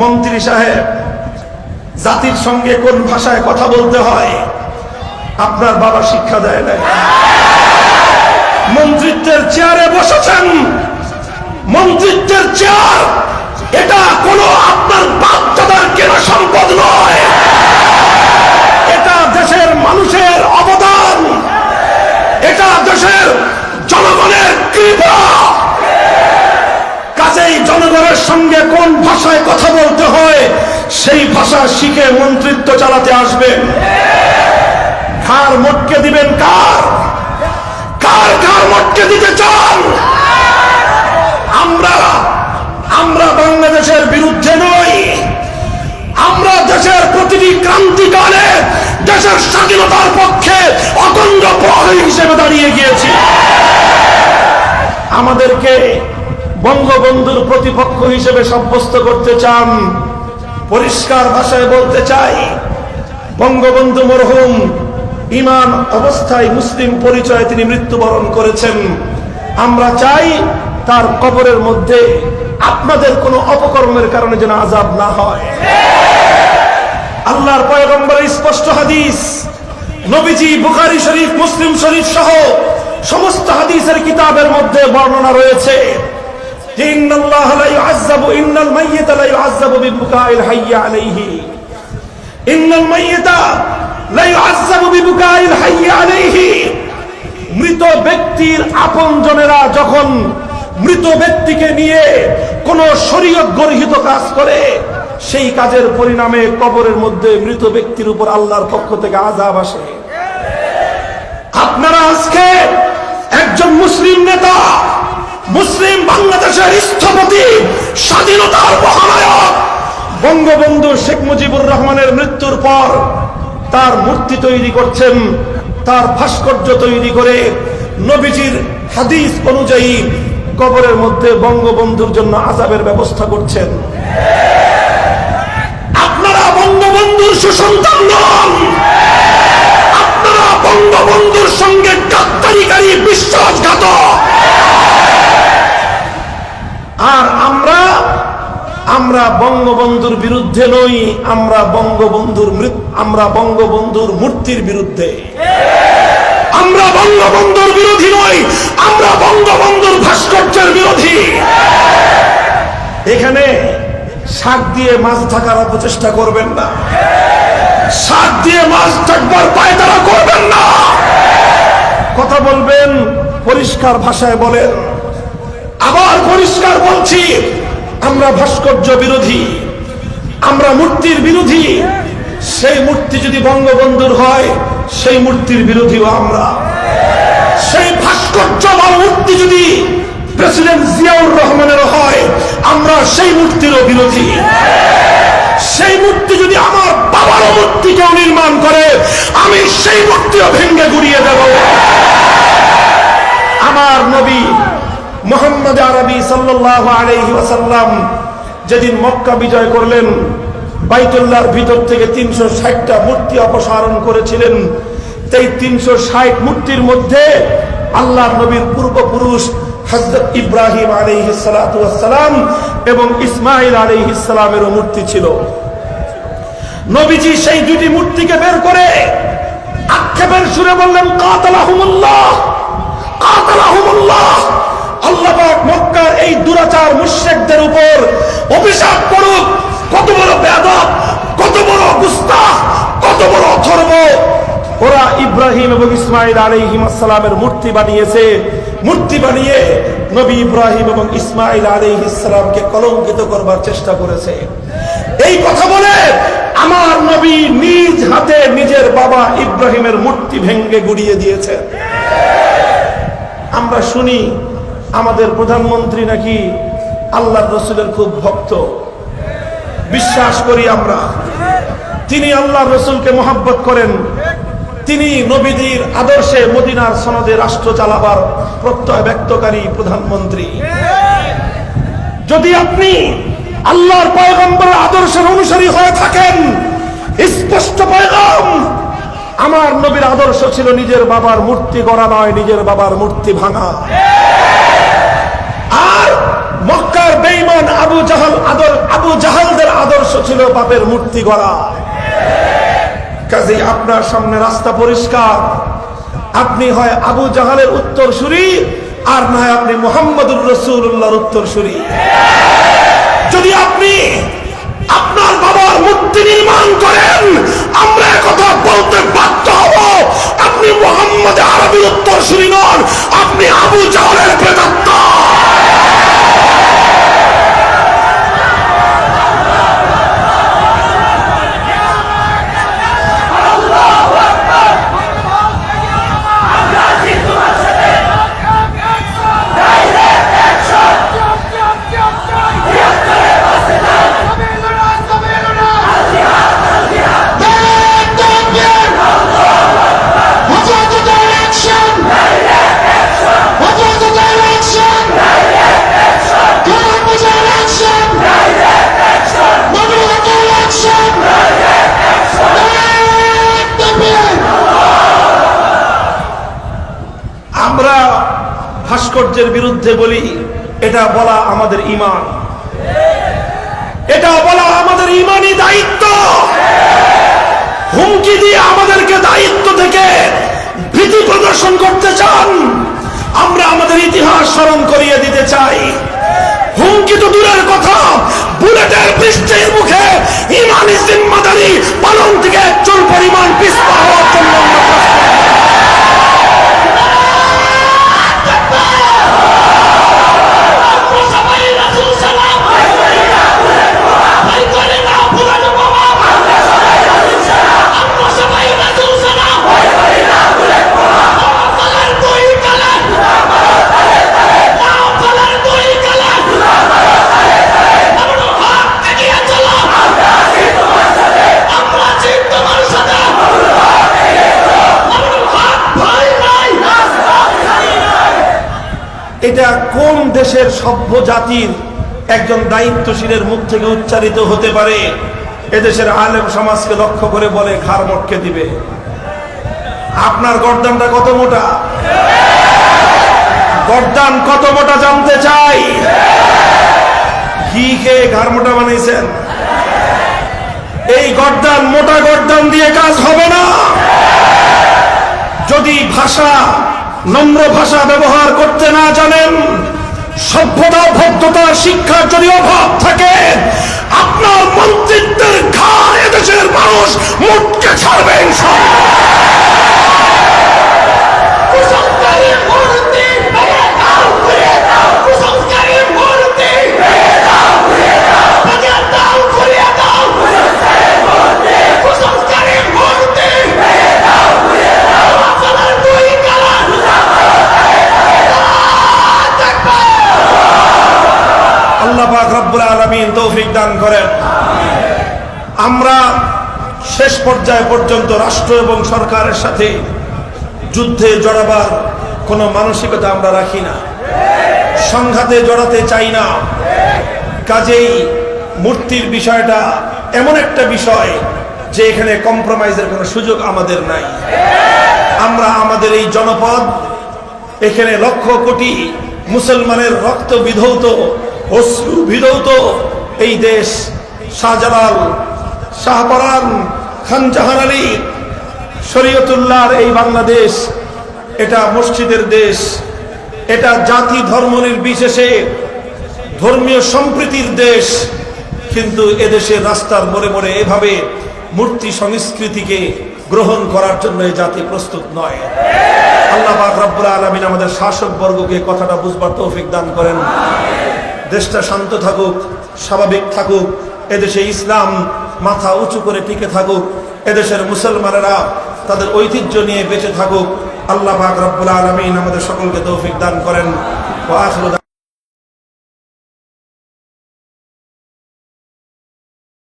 মন্ত্রী সাহেব, জাতির সঙ্গে কোন ভাষায় কথা বলতে হয়? আপনার বাবা শিক্ষা দেয় না মন্ত্রিত্বের চেয়ারে বসেছেন। মন্ত্রিত্বের চেয়ার, এটা কোনো আপনার বাচ্চাদের কেনা সম্পদ নয় এটা দেশের মানুষের অবদান এটা দেশের জনগণের কৃপা কাজেই সঙ্গে কোন ভাষায় কথা বলতে হয়, সেই ভাষা শিখে মন্ত্রিত্ব চালাতে আসবেন ঘাড় মটকে দিবেন কার? কার কার মটকে দিতে চান? আমরা আমরা বাংলাদেশের বিরুদ্ধে নই। আমরা দেশের প্রতিটি ক্রান্তিকালে দেশের স্বাধীনতার পক্ষে অখণ্ড প্রহরী হিসেবে দাঁড়িয়ে গিয়েছি। আমাদেরকে বঙ্গবন্ধুর প্রতিপক্ষ হিসেবে সাব্যস্ত করতে চান, পরিষ্কার ভাষায় বলতে চাই, বঙ্গবন্ধু মরহুম ইমান অবস্থায় মুসলিম পরিচয়ে তিনি মৃত্যুবরণ করেছেন। আমরা চাই তার কবরের মধ্যে আপনাদের কোনো অপকর্মের কারণে যেন আজাব না হয়। আল্লাহর পয়গম্বরের স্পষ্ট হাদিস, নবীজি বুখারি শরীফ, মুসলিম শরীফ সহ সমস্ত হাদিসের কিতাবের মধ্যে বর্ণনা রয়েছে। মৃত ব্যক্তির আপনজনেরা যখন মৃত ব্যক্তিকে নিয়ে কোন শরীয়ত গর্হিত কাজ করে, সেই কাজের পরিণামে কবরের মধ্যে মৃত ব্যক্তির উপর আল্লাহর পক্ষ থেকে আজাব আসে। আপনারা আজকে একজন মুসলিম নেতা মুসলিম বাংলাদেশের স্থপতি, স্বাধীনতার মহানায়ক, বঙ্গবন্ধু শেখ মুজিবুর রহমানের মৃত্যুর পর তার মূর্তি তৈরি করছেন, তার ভাস্কর্য তৈরি করে নবীজির হাদিস অনুযায়ী কবরের মধ্যে বঙ্গবন্ধুর জন্য আজাবের ব্যবস্থা করছেন। আপনারা বঙ্গবন্ধুর সুসন্তান নন। আপনারা বঙ্গবন্ধুর সঙ্গে ডাক্তারিকারী বিশ্বাসঘাতক আর আমরা আমরা বঙ্গবন্ধুর বিরুদ্ধে নই, আমরা বঙ্গবন্ধুর আমরা বঙ্গবন্ধুর মূর্তির বিরুদ্ধে। আমরা বঙ্গবন্ধুর বিরোধী নই, আমরা বঙ্গবন্ধুর ভাস্কর্যের বিরোধী। এখানে শাক দিয়ে মাছ ঢাকার অপচেষ্টা করবেন না। শাক দিয়ে মাছ ঢাকবার পায়তারা করবেন না। কথা বলবেন, পরিষ্কার ভাষায় বলেন। আবার পরিষ্কার বলছি আমরা ভাস্কর্য বিরোধী, আমরা মূর্তির বিরোধী, সেই মূর্তি যদি বঙ্গবন্ধুর হয়, সেই মূর্তির বিরোধীও আমরা। সেই ভাস্কর্য বা মূর্তি যদি প্রেসিডেন্ট জিয়াউর রহমানের হয়, আমরা সেই মূর্তিরও বিরোধী। সেই মূর্তি যদি আমার বাবারও মূর্তি কেউ নির্মাণ করে, আমি সেই মূর্তিও ভেঙ্গে গুড়িয়ে দেব। আমার নবী মোহাম্মদ আরবি সাল্লাহ আলাইহি ওয়াসাল্লাম যেদিন মক্কা বিজয় করলেন, বাইতুল্লাহর ভিতর থেকে তিনশো ষাটটা মূর্তি অপসারণ করেছিলেন। এই তিনশো ষাট মূর্তির মধ্যে আল্লাহ নবীর পূর্বপুরুষ হজরত ইব্রাহিম আলাইহিসালাম এবং ইসমাইল আলাইহিসালামেরও মূর্তি ছিল। নবীজি সেই দুটি মূর্তিকে বের করে আক্ষেপের সুরে বললেন, কাতালাহুমুল্লাহ! কাতালাহুমুল্লাহ! আল্লাহ পাক মক্কার এই দুরাচার মুশরিকদের উপর অভিশাপ করুক। কত বড় বেয়াদব, কত বড় গুস্তাখ, কত বড় অথর্ব। ওরা ইব্রাহিম এবং ইসমাইল আলাইহিম আসসালামের মূর্তি বানিয়েছে। মূর্তি বানিয়ে নবী ইব্রাহিম এবং ইসমাইল আলাইহিসসালামকে কলঙ্কিত করবার চেষ্টা করেছে। এই কথা বলে আমার নবী নিজ হাতে নিজের বাবা ইব্রাহিমের মূর্তি ভেঙ্গে গুড়িয়ে দিয়েছে। আমরা শুনি আমাদের প্রধানমন্ত্রী নাকি আল্লাহ রসুলের খুব ভক্ত। বিশ্বাস করি আমরা, তিনি আল্লাহ রসুলকে মোহাব্বত করেন। তিনি নবীদের আদর্শে মদিনার সনদে রাষ্ট্র চালাবার প্রত্যয় ব্যক্তকারী প্রধানমন্ত্রী। যদি আপনি আল্লাহর পয়গম্বরের আদর্শের অনুসারী হয়ে থাকেন, স্পষ্ট পয়গম, আমার নবীর আদর্শ ছিল নিজের বাবার মূর্তি গড়া নয়, নিজের বাবার মূর্তি ভাঙা। বেঈমান আবু জাহাল আদর, আবু জাহালদের আদর ছিল বাপের মূর্তি গড়া। কাজেই আপনার সামনে রাস্তা পরিষ্কার। আপনি হয় আবু জাহালের উত্তর সুরি আর না আপনি মোহাম্মদুর রসুল্লাহর উত্তর সুরি যদি আপনি আপনার বাবার মূর্তি নির্মাণ করেন, আমরা কথা বলতে বাধ্য হব। আপনি মোহাম্মদ আরবির উত্তর সুরি নন, আপনি আবু জাহালের প্রেতাত্ম বিরুদ্ধে বলি, এটা বলা আমাদের ইমান এটা বলা আমাদের ইমানই দায়িত্ব। হুমকি দিয়ে আমাদেরকে দায়িত্ব থেকে ভীতি প্রদর্শন করতে চান। আমরা আমাদের ইতিহাস স্মরণ করিয়ে দিতে চাই। হুমকি তো দূরের কথা, বুলেটের বৃষ্টির মুখে ইমানি জিম্মাদারি পালন এটা কোন দেশের সভ্য জাতির একজন দায়িত্বশীলের মুখ থেকে উচ্চারিত হতে পারে? এদেশের আলেম সমাজকে লক্ষ্য করে বলে, ঘাড় মটকে দিবে। আপনার গর্দানটা কত মোটা? গর্দান কত মোটা জানতে চাই? ঘি খেয়ে ঘাড় মোটা বানিয়েছেন। এই গর্দান, মোটা গর্দান দিয়ে কাজ হবে না। যদি ভাষা নম্র ভাষা ব্যবহার করতে না জানেন, সভ্যতা, ভদ্রতা, শিক্ষার যদি অভাব থাকে, আপনার মন্ত্রিত্বের ঘাড় এদেশের মানুষ মুটকে ছাড়বে। দান করেন। আমরা শেষ পর্যায় পর্যন্ত রাষ্ট্র এবং সরকারের সাথে যুদ্ধে জড়াবার কোনো মানসিকতা আমরা রাখি না। সংঘাতে জড়াতে চাই না। কাজেই মূর্তির বিষয়টা এমন একটা বিষয় যে এখানে কম্প্রোমাইজের কোনো সুযোগ আমাদের নাই। আমরা আমাদের এই জনপদ, এখানে লক্ষ কোটি মুসলমানের রক্ত বিধৌত, অশ্রু বিধৌত এই দেশ শাহজালাল শাহপরান খান জাহান আলী, শরীয়তুল্লাহর এই বাংলাদেশ, এটা মসজিদের দেশ, এটা জাতি ধর্ম নির্বিশেষে ধর্মীয় সম্প্রীতির দেশ, কিন্তু এদেশের রাস্তার মোড়ে মোড়ে এভাবে মূর্তি সংস্কৃতিকে গ্রহণ করার জন্য এই জাতি প্রস্তুত নয়। আল্লাহ পাক রব্বুল আলামিন আমাদের শাসক বর্গকে কথাটা বুঝবার তৌফিক দান করেন। দেশটা শান্ত থাকুক স্বাভাবিক থাকুক, এদেশে ইসলাম মাথা উঁচু করে টিকে থাকুক, এদেশের মুসলমানেরা তাদের ঐতিহ্য নিয়ে বেঁচে থাকুক, আল্লাহ পাক রব্বুল আলামিন আমাদের সকলকে তৌফিক দান করেন।